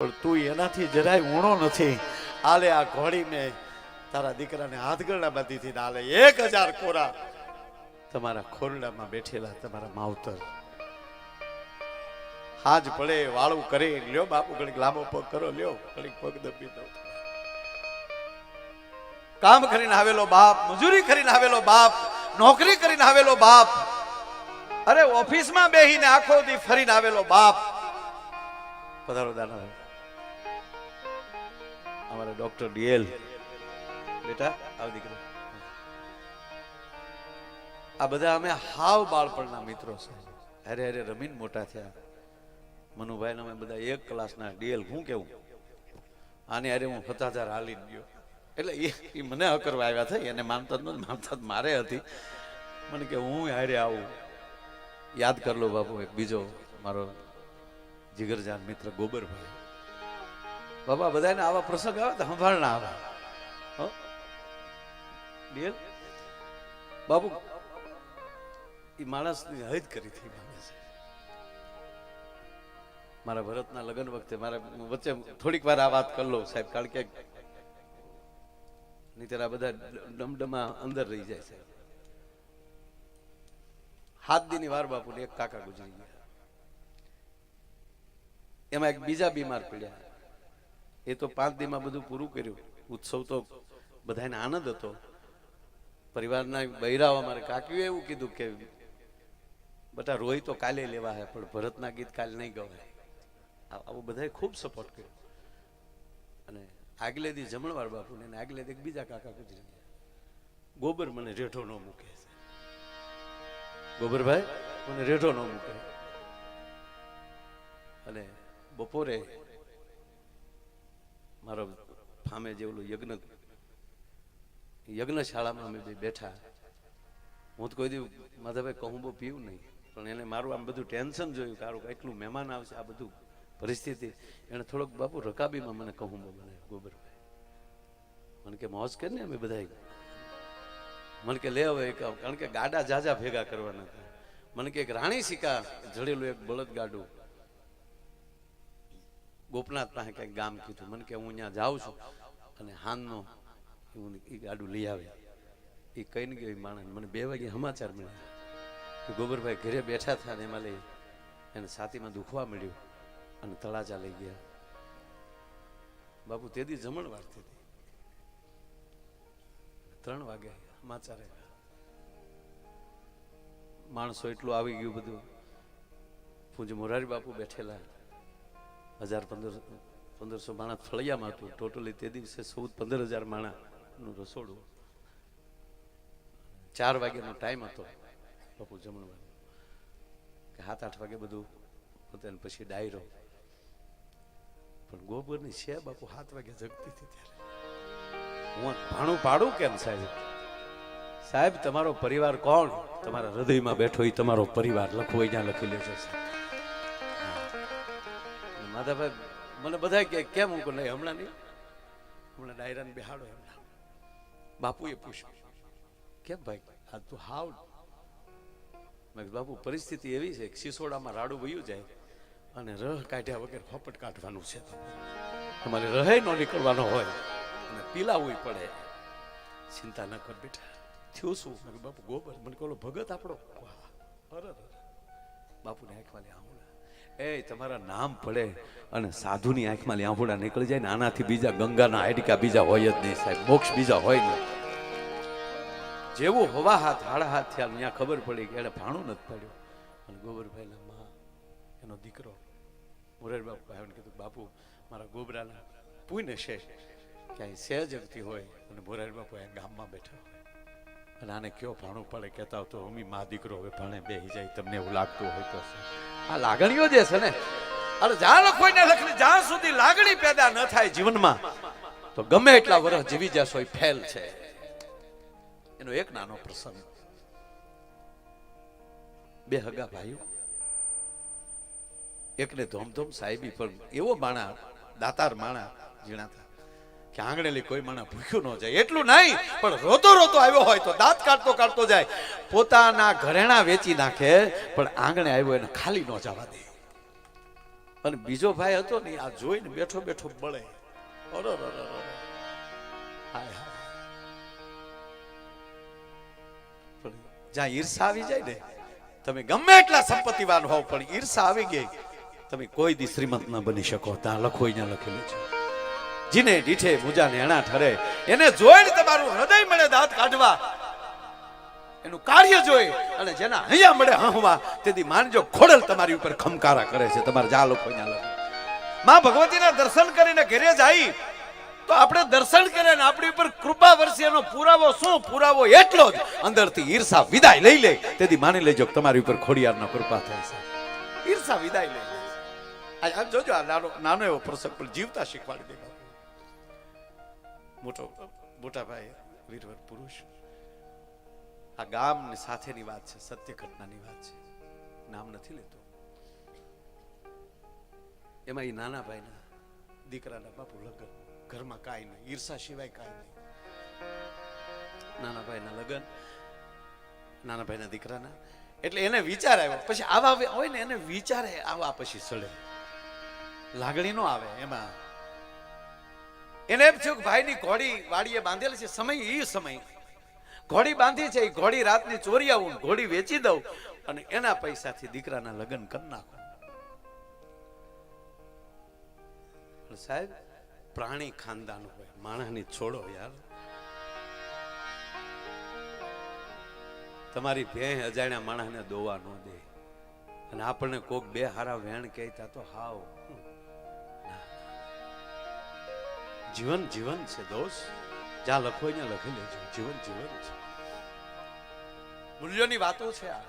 પણ તું એનાથી જરાય ઊણો નથી. આલે આ ઘોડી મેં તારા દીકરાને હાથગરડા બાંધીથી આલે એક હજાર કોરા. તમારા ખોરડામાં બેઠેલા તમારા માવતર. હાજ પડે વાળું કરે, લ્યો બાપુ, ઘડીક લાંબો પગ કરો, લ્યો, ઘડીક પગ દબી દો કામ કરીને આવેલો બાપ, મજૂરી કરીને આવેલો બાપ, નોકરી કરીને આવેલો બાપ. અરે ઓફિસમાં બેહીને આખો દી ફરીને આવેલો બાપ. પધારો દાના અમારા ડોક્ટર ડીએલ. બેટા, આવ દીકરો. આ બધા અમે હાવ બાળપણના મિત્રો છે. અરે અરે, રમીન મોટા થયા. મનુભાઈ અમે બધા એક ક્લાસના ડીએલ, હું કેવું? આને અરે હું ફતાધાર હાલી ગયો. એટલે એ મને અકરવા આવ્યા થઈ એને માનતા જ નહોતી, માનતા મારે હતી. મને કે હું હારે આવું. યાદ કરલો બાપુ, એક બીજો મારો જીગરજાન મિત્ર ગોબરભાઈ. બાબા બધાને આવા પ્રસંગ આવે તો સંભાળના આવે. બાબુ એ માણસની હદ કરી થઈ મારા ભરતના લગ્ન વખતે મારા વચ્ચે થોડીક વાર આ વાત કરી લો સાહેબ, કારણ કે નહીં બધા ડમડમા અંદર રહી જાય છે હાથ દીની વાર બાપુ એક કાકા ગુજરી ગયા. એમાં એક બીજા બીમાર પડ્યા. એ તો પાંચ દીમાં બધું પૂરું કર્યું. ઉત્સવ તો બધાને આનંદ હતો. પરિવારના બૈરાઓ અમારે કાકીઓ એવું કીધું કે, બટા રોય તો કાલે લેવા હે, પણ ભરતના ગીત કાલે નહીં ગવાય. આવું બધાએ ખૂબ સપોર્ટ કર્યો. અને આગલે દી જમણવાર બાપુને અને આગલે દી બીજા કાકા ગુજરી ગયા. ગોબર મને રેઠો ન મૂકે ગોબરભાઈ, મને રેઠો ન મૂકે. અને બપોરે મારો ફામે જેવું યજ્ઞ યજ્ઞશાળામાં અમે બેઠા. હું તો કોઈ દી માધાભાઈ કહું બહુ પીવું નહીં, પણ એને મારું આમ બધું ટેન્શન જોયું કારું એટલું મહેમાન આવશે, આ બધું પરિસ્થિતિ. એને થોડોક, બાપુ, રકાબીમાં મને કહું બહુ મને ગોબરભાઈ. મને કે, મોજ કર ને અમે બધા મને કે, લે હવે એક, કારણ કે ગાડા જાજા ભેગા કરવાના મને કે, એક રાણી શિકા જડેલું એક બળદ ગાડું ગોપનાથ પાસે ક્યાંક ગામ કીધું. મને કે હું ત્યાં જાઉં છું. અને હાનનો હું એ ગાડું લઈ આવે. એ કહીને ગયો એ માણસ. મને બે વાગે સમાચાર મળ્યા. કે ગોબરભાઈ ઘરે બેઠા થયા ને એમાં લઈ એને છાતીમાં દુખવા મળ્યું અને તળાજા લઈ ગયા. બાપુ તે દી જમણ વાર હતી ત્રણ વાગે સમાચાર માણસો એટલું આવી ગયું બધું. પૂજ મોરારી બાપુ બેઠેલા. હજાર પંદર પંદરસો માણસ ફળિયામાં હતું. ટોટલી તે દિવસે ચૌદ પંદર હજાર માણાનું રસોડું. ચાર વાગ્યાનો ટાઈમ હતો બાપુ જમણવાનો. કે સાત આઠ વાગે બધું પતે અને પછી ડાયરો. પણ ગોબરની છે બાપુ સાત વાગે જગતી હતી ત્યારે. હું ભાણું પાડું કેમ સાહેબ? સાહેબ, તમારો પરિવાર કોણ? તમારા હૃદયમાં બેઠો એ તમારો પરિવાર લખવો ત્યાં લખી લેજો સાહેબ. માધાભાઈ મને બધા કે, કેમ હું નહીં? હમણાં નહીં? હમણાં ડાયરાને બેહાડો હમણાં બાપુએ પૂછ્યું, કેમ ભાઈ? આ તું હાવ. મેં બાપુ, પરિસ્થિતિ એવી છે કે સિસોડામાં રાડું વયું જાય અને રહ કાઢ્યા વગર ફોપટ કાઢવાનું છે તમારે રહે નો નીકળવાનો હોય અને પીલાવું પડે. ચિંતા ન કર બેટા. થયું શું? બાપુ, ગોબર. મને કહો ભગત આપણો. અરે અરે. આવું આંખમાં લે આંબુડા એ, તમારા નામ પડે અને સાધુની આંખમાં લે નીકળી જાય ને આનાથી બીજા ગંગાના હાડકા બીજા હોય જ નહીં સાહેબ. મોક્ષ બીજા હોય નહીં જેવું હવા હાથ, હાડા હાથ થયા ત્યાં ખબર પડી કે એને ભાણું નથી પડ્યું. અને ગોબરભાઈ મા, એનો દીકરો. મોરારી બાપુ આવ્યો કીધું, બાપુ, મારા ગોબરાના પૂઈને છે. ક્યાંય સહેજ જગતી હોય. અને મોરારી બાપુ અહીંયા ગામમાં બેઠા. હોય અને આને કયો ભાણું પડે કહેતા તો અમી મા દીકરો હવે ભાણે બેહી જાય, તમને એવું લાગતું હોય તો આ લાગણીઓ જે છે ને, અરે જ્યાં કોઈને લખને જ્યાં સુધી લાગણી પેદા ન થાય જીવનમાં, તો ગમે એટલા વર્ષ જીવી જશો એ ફેલ છે. એનો એક નાનો પ્રસંગ. બે હગા ભાઈઓ. એકને ધોમધોમ સાહેબી, પણ એવો માણા, દાતાર માણા, ઝીણાતા. કે આંગણેલી કોઈ માણા ભૂખ્યું ન જાય. એટલું નહીં, પણ રોતો રોતો આવ્યો હોય તો દાંત કાઢતો કાઢતો જાય. પોતાના ઘરેણા વેચી નાખે, પણ આંગણે આવ્યો એને ખાલી ન જવા દે. અને બીજો ભાઈ હતો ને, આ જોઈને બેઠો બેઠો બળે. જ્યાં ઈર્ષા આવી જાય ને, તમે ગમે એટલા સંપત્તિવાન હોવ, પણ ઈર્ષા આવી ગઈ, તમે કોઈ દી શ્રીમંત ન બની શકો. ત્યાં લખો અહીંયા લખેલું છે. જીને ડીઠે મુજા નેણા ઠરે. એને જોઈને તમારું હૃદય મળે દાંત કાઢવા. એનું કાર્ય જોઈ અને જેના અહીંયા મળે હહવા, તેથી માનજો ખોડલ તમારી ઉપર ખમકારા કરે છે, તમારે જા લોકો માં ભગવતીના દર્શન કરીને ઘરે જાય, તો આપણે દર્શન કરે ને આપણી ઉપર કૃપા વરસે, એનો પુરાવો શું? પુરાવો એટલો જ. અંદરથી ઈર્ષા વિદાય લઈ લે, તેથી માની લેજો તમારી ઉપર ખોડિયારનો કૃપા થાય છે. ઈર્ષા વિદાય લઈ લે. જોજો આ નાનો નાનો એવો પ્રસંગ, પણ જીવતા શીખવાડી દે બાપુ. મોટો મોટા ભાઈ વીરવર પુરુષ. આ ગામની સાથેની વાત છે સત્ય ઘટનાની વાત છે. નામ નથી લેતો. એમાં એ નાના ભાઈના દીકરાના બાપુ લગ્ન. ઘરમાં કાંઈ નહીં, ઈર્ષા સિવાય કાંઈ નહીં. નાના ભાઈના લગ્ન નાના ભાઈના દીકરાના. એટલે એને વિચાર આવ્યો. પછી આવા હોય ને, એને વિચારે, આવા પછી સડે લાગણી નો આવે એમાં. એને એમ થયું કે ભાઈની ઘોડી વાડીએ બાંધેલી છે. સમય એ સમય. ઘોડી બાંધી છે એ ઘોડી રાતની ચોરી આવું, ઘોડી વેચી દઉં અને એના પૈસાથી દીકરાના લગ્ન કરી નાખો. સાહેબ, પ્રાણી ખાનદાન હોય, માણસની છોડો યાર. તમારી ભેં અજાણ્યા માણસને દોવા ન દે. અને આપણને કોક બે હારા વેણ કહેતા તો હાવ. જીવન જીવન છે દોસ્ત જ્યાં લખો ત્યાં લખી લેજો. જીવન જીવન છે. મૂલ્યોની વાતો છે આ.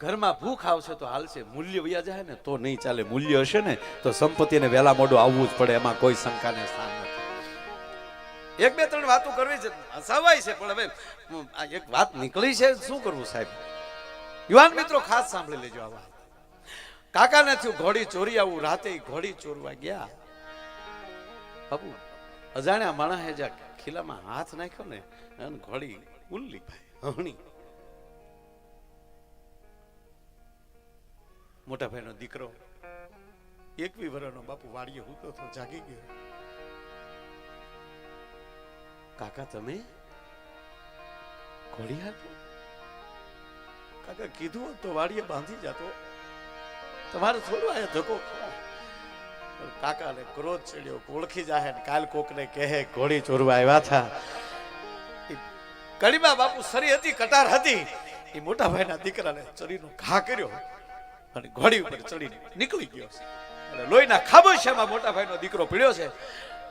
ઘરમાં ભૂખ આવશે તો હાલશે. મૂલ્ય વયા જાય ને તો નહીં ચાલે. મૂલ્ય હશે ને તો સંપત્તિને વેલા મોડું આવવું જ પડે. એમાં કોઈ શંકાને સ્થાન નથી. એક, બે, ત્રણ વાતો કરવી છે. હસાવાય છે, પણ હવે આ એક વાત નીકળી છે. શું કરવું સાહેબ? યુવાન મિત્રો, ખાસ સાંભળી લેજો આ વાત. કાકાને થયું ઘોડી ચોરી આવું. રાતે ઘોડી ચોરવા ગયા. બાપુ અજાણ્યા માણસે જ્યાં ખીલામાં હાથ નાખ્યો ને, અને ઘોડી ઉલ્લી હણી. મોટા ભાઈનો દીકરો, એકવી વર્ષનો બાપુ વાડીએ હૂતો તો જાગી ગયો. કાકા, તમે ઘોડી આપો કાકા, કીધું તો વાડીએ બાંધી જતો. તમારે થોડું આયા ધક્કો કાકાને ક્રોધ ચડ્યો ઓળખી જાહે ને કાલ કોકને કહે, ઘોડી ચોરવા આવ્યા હતા કડીમા બાપુ સરી હતી, કટાર હતી. એ મોટા ભાઈના દીકરાને ચરીનો ઘા કર્યો અને ઘોડી ઉપર ચડી નીકળી ગયો. અને લોહીના ખાબોશિયામાં મોટા ભાઈનો દીકરો પીડ્યો છે.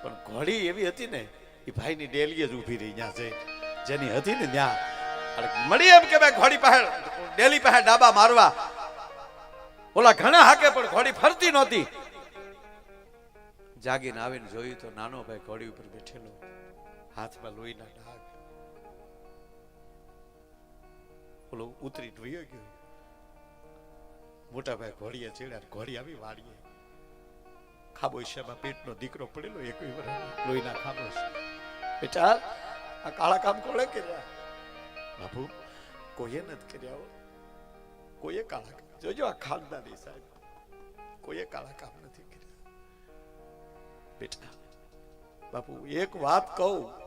પણ ઘોડી એવી હતી ને, એ ભાઈની ડેલીએ જ ઊભી રહી ત્યાં જઈ જેની હતી ને ત્યાં. અને મળી એમ કે ભાઈ, ઘોડી પાસે, ડેલી પાસે ડાબા મારવા. ઓલા ઘણા હાકે પણ ઘોડી ફરતી નહોતી. જાગીને આવીને જોયું તો નાનો ભાઈ ઘોડી ઉપર બેઠેલો હાથમાં લોહીના ડાગ ઓલો ઉતરી વયો ગયો. મોટા ભાઈ ઘોડીએ ચડ્યા ઘોડી આવી વાડીએ. ખાબોશિયામાં પેટનો દીકરો પડેલો એક લોહીના ખાબોશ બેટા, આ કાળા કામ કોણે કર્યા? બાપુ, કોઈએ નથી કર્યા. કોઈએ કાળા જોજો આ ખાનદાની સાહેબ. કોઈએ કાળા કામ નથી કર્યા. બેટા. બાપુ એક વાત કહું.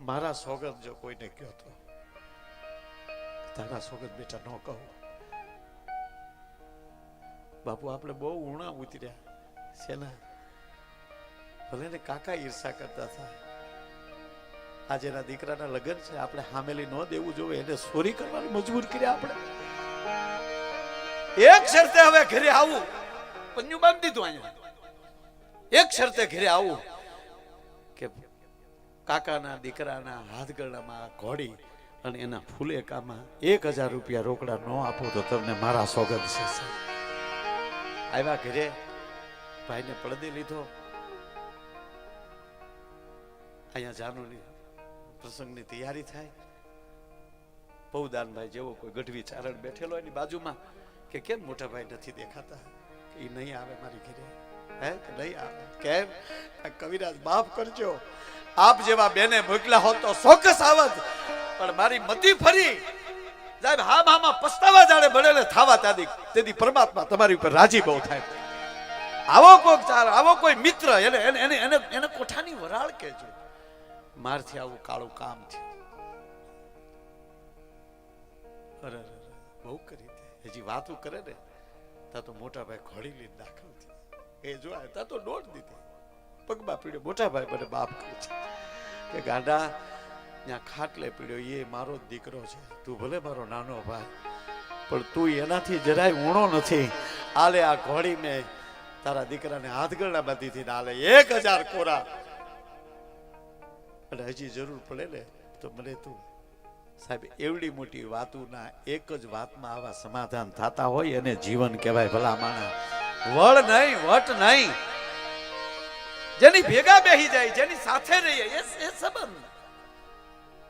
મારા સોગંદ જો કોઈને કહ્યો તો તારા સોગંદ બેટા ન કહું. બાપુ આપણે બહુ ઉણા ઉતર્યા. શેના? ભલે ને કાકા ઈર્ષા કરતા હતા. આજે એના દીકરાના લગ્ન છે આપણે હામેલી ન દેવું જોઈએ એને સોરી કરવાનું મજબૂર કર્યા આપણે. એક શરતે હવે ઘરે આવું. પન્યું બાંધી દીધું અહીંયા. એક શરતે ઘરે આવું કે કાકાના દીકરાના હાથગળામાં ઘોડી અને એના ફૂલેકામાં એક હજાર રૂપિયા રોકડા ન આપો તો તમને મારા સોગંદ છે આવ્યા ઘરે, ભાઈને પડદે લીધો. અહીંયા જાનુની પ્રસંગની તૈયારી થાય. પૌદાનભાઈ જેવો કોઈ ગઢવી ચારણ બેઠેલો એની બાજુમાં કે કેમ મોટા ભાઈ નથી દેખાતા? એ નહીં આવે મારી ઘરે? કેમ? કવિરાજ માફ કરજો. આપ જેવા બેને મોકલ્યા હોત તો ચોક્કસ આવત. પણ મારી મતી ફરી. સાહેબ હા મામા પસ્તાવા જાણે ભણેલે થાવા ત્યાંથી. તેથી પરમાત્મા તમારી ઉપર રાજી બહુ થાય. આવો કોઈક ચાર, આવો કોઈ મિત્ર. એને એને એને એને કોઠાની વરાળ કહેજો. મારથી આવું કાળું કામ થયું. અરે બહુ કરી હજી વાતું કરે ને તા તો મોટા ભાઈ ઘોડી લીધ દાખલ થયા. એ જો આવ્યા તો દોડ દીધી. પગમાં પીડ્યો, મોટા ભાઈ મને બાપ કહે છે કે ગાંડા ત્યાં ખાટલે પીડ્યો એ મારો જ દીકરો છે. તું ભલે મારો નાનો ભાઈ, પણ તું એનાથી જરાય ઊણો નથી. આલે આ ઘોડી મેં તારા દીકરાને હાથગળના બાંધીથી આલે એક હજાર કોરા. અને હજી જરૂર પડે ને, તો મને તું, સાહેબ, એવડી મોટી વાતોના એક જ વાતમાં આવા સમાધાન થતા હોય એને જીવન કહેવાય ભલા માણા. વળ નહીં વટ નહીં. જેની ભેગા બેહી જાય જેની સાથે રહીએ એ એ સંબંધ.